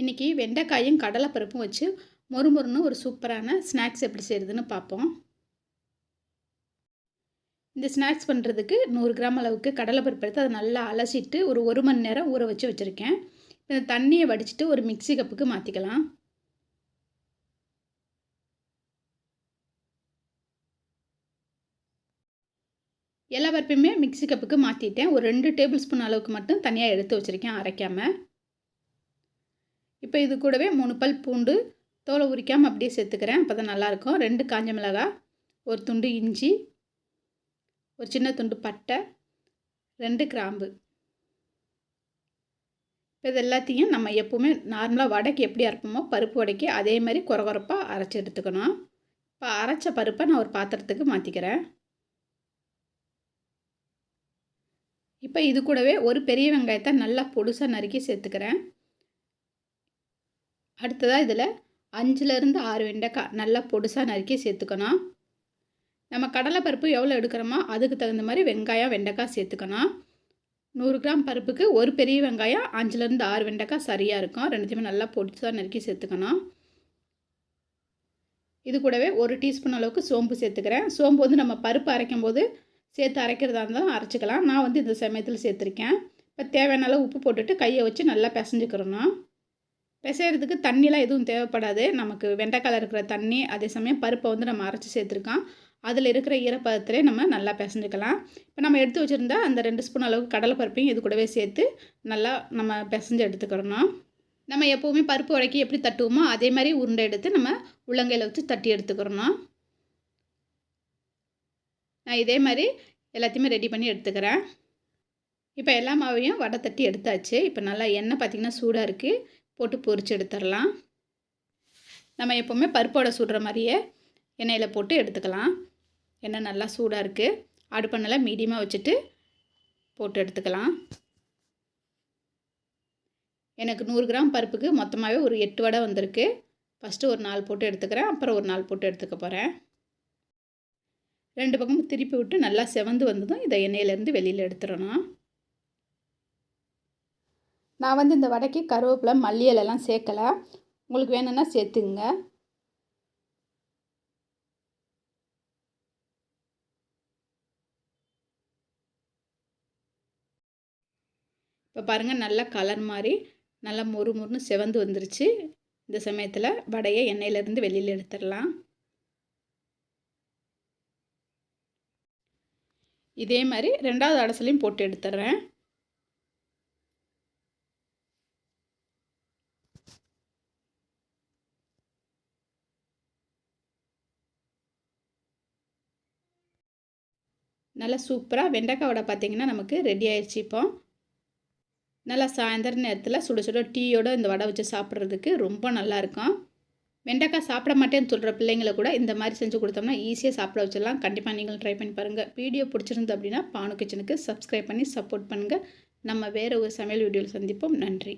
இன்றைக்கி வெண்டைக்காயும் கடலைப்பருப்பும் வச்சு மொறுமொறுன்னு ஒரு சூப்பரான ஸ்நாக்ஸ் எப்படி செய்கிறதுன்னு பார்ப்போம். இந்த ஸ்நாக்ஸ் பண்ணுறதுக்கு நூறு கிராம் அளவுக்கு கடலைப்பருப்பு எடுத்து அதை நல்லா அலசிட்டு ஒரு ஒரு மணி நேரம் ஊற வச்சு வச்சுருக்கேன். இந்த தண்ணியை வடிச்சிட்டு ஒரு மிக்சி கப்புக்கு மாற்றிக்கலாம் எல்லா பருப்பையுமே மிக்சி கப்புக்கு மாற்றிட்டேன் ஒரு ரெண்டு டேபிள் ஸ்பூன் அளவுக்கு மட்டும் தனியாக எடுத்து வச்சுருக்கேன் அரைக்காமல் இப்போ இது கூடவே மூணு பல் பூண்டு தோலை உரிக்காமல் அப்படியே சேர்த்துக்கிறேன். அப்போ தான் நல்லாயிருக்கும். ரெண்டு காஞ்ச மிளகாய் ஒரு துண்டு இஞ்சி ஒரு சின்ன துண்டு பட்டை ரெண்டு கிராம்பு. இப்போ இது எல்லாத்தையும் நம்ம எப்போவுமே நார்மலாக வடைக்கு எப்படி அரைப்போமோ பருப்பு வடைக்கு அதே மாதிரி குறை அரைச்சி எடுத்துக்கணும். இப்போ அரைச்ச பருப்பை நான் ஒரு பாத்திரத்துக்கு மாற்றிக்கிறேன் இப்போ இது கூடவே ஒரு பெரிய வெங்காயத்தை நல்லா பொடுசாக நறுக்கி சேர்த்துக்கிறேன். அடுத்ததாக இதில் அஞ்சுலேருந்து ஆறு வெண்டைக்காய் நல்லா பொடுசாக நறுக்கி சேர்த்துக்கணும். நம்ம கடலைப்பருப்பு எவ்வளோ எடுக்கிறோமோ அதுக்கு தகுந்த மாதிரி வெங்காயம் வெண்டைக்காய் சேர்த்துக்கணும். நூறு கிராம் பருப்புக்கு ஒரு பெரிய வெங்காயம் அஞ்சுலேருந்து ஆறு வெண்டைக்காய் சரியாக இருக்கும். ரெண்டுத்தையுமே நல்லா பொடிசாக நறுக்கி சேர்த்துக்கணும். இது கூடவே ஒரு டீஸ்பூன் அளவுக்கு சோம்பு சேர்த்துக்கிறேன். சோம்பு வந்து நம்ம பருப்பு அரைக்கும் போது சேர்த்து அரைக்கிறதா இருந்தாலும் அரைச்சிக்கலாம். நான் வந்து இந்த சமயத்தில் சேர்த்துருக்கேன். இப்போ தேவையான அளவு உப்பு போட்டுட்டு கையை வச்சு நல்லா பிசைஞ்சுக்கிறணும். பிசைகிறதுக்கு தண்ணிலாம் எதுவும் தேவைப்படாது. நமக்கு வெண்டைக்காயில் இருக்கிற தண்ணி அதே சமயம் பருப்பை வந்து நம்ம அரைச்சி சேர்த்துருக்கோம் அதில் இருக்கிற ஈரப்பதத்திலே நம்ம நல்லா பிசைஞ்சுக்கலாம். இப்போ நம்ம எடுத்து வச்சுருந்தா அந்த ரெண்டு ஸ்பூன் அளவுக்கு கடலை பருப்பையும் இது கூடவே சேர்த்து நல்லா நம்ம பிசைஞ்சு எடுத்துக்கிறணும் நம்ம எப்போவுமே பருப்பு உடைக்கி எப்படி தட்டுவோமோ அதே மாதிரி உருண்டை எடுத்து நம்ம உள்ளங்கையில் வச்சு தட்டி எடுத்துக்கிறணும் நான் இதே மாதிரி எல்லாத்தையுமே ரெடி பண்ணி எடுத்துக்கிறேன். இப்போ எல்லா மாவையும் வடை தட்டி எடுத்தாச்சு. இப்போ நல்லா எண்ணெய் பார்த்திங்கன்னா சூடாக இருக்குது போட்டு பொரித்து எடுத்துடலாம். நம்ம எப்போவுமே பருப்போட சுடுற மாதிரியே எண்ணெயில் போட்டு எடுத்துக்கலாம். எண்ணெய் நல்லா சூடாக இருக்குது அடுப்பை நல்லா மீடியமாக வச்சுட்டு போட்டு எடுத்துக்கலாம். எனக்கு நூறு கிராம் பருப்புக்கு மொத்தமாகவே ஒரு எட்டு வடை வந்திருக்கு. ஃபஸ்ட்டு ஒரு நாள் போட்டு எடுத்துக்கிறேன். அப்புறம் ஒரு நாள் போட்டு எடுத்துக்க போகிறேன் ரெண்டு பக்கமும் திருப்பி விட்டு நல்லா செவந்து வந்ததும் இதை எண்ணெயிலேருந்து வெளியில் எடுத்துடணும். நான் வந்து இந்த வடைக்கு கருவேப்பிலை மல்லி சேர்க்கலை. உங்களுக்கு வேணும்னா சேர்த்துங்க இப்போ பாருங்கள் நல்லா கலர் மாதிரி நல்லா மொறு மொறுன்னு செவந்து வந்துருச்சு. இந்த சமயத்தில் வடையை எண்ணெயிலேருந்து வெளியில் எடுத்துடலாம். இதே மாதிரி ரெண்டாவது அடசலையும் போட்டு எடுத்துடுறேன். நல்லா சூப்பராக வெண்டைக்காய் வடை பார்த்திங்கன்னா நமக்கு ரெடி ஆயிடுச்சு இப்போ. நல்லா சாயந்தர நேரத்தில் சுட சுட டீயோட இந்த வடை வச்சு சாப்பிட்றதுக்கு ரொம்ப நல்லாயிருக்கும் வெண்டைக்காய் சாப்பிட மாட்டேன்னு சொல்கிற பிள்ளைங்களை கூட இந்த மாதிரி செஞ்சு கொடுத்தோம்னா ஈஸியாக சாப்பிட வச்சிடலாம். கண்டிப்பாக நீங்களும் ட்ரை பண்ணி பாருங்கள் வீடியோ பிடிச்சிருந்து அப்படின்னா பானு கிச்சனுக்கு சப்ஸ்கிரைப் பண்ணி சப்போர்ட் பண்ணுங்கள் நம்ம வேறு ஒரு சமையல் வீடியோவில் சந்திப்போம். நன்றி.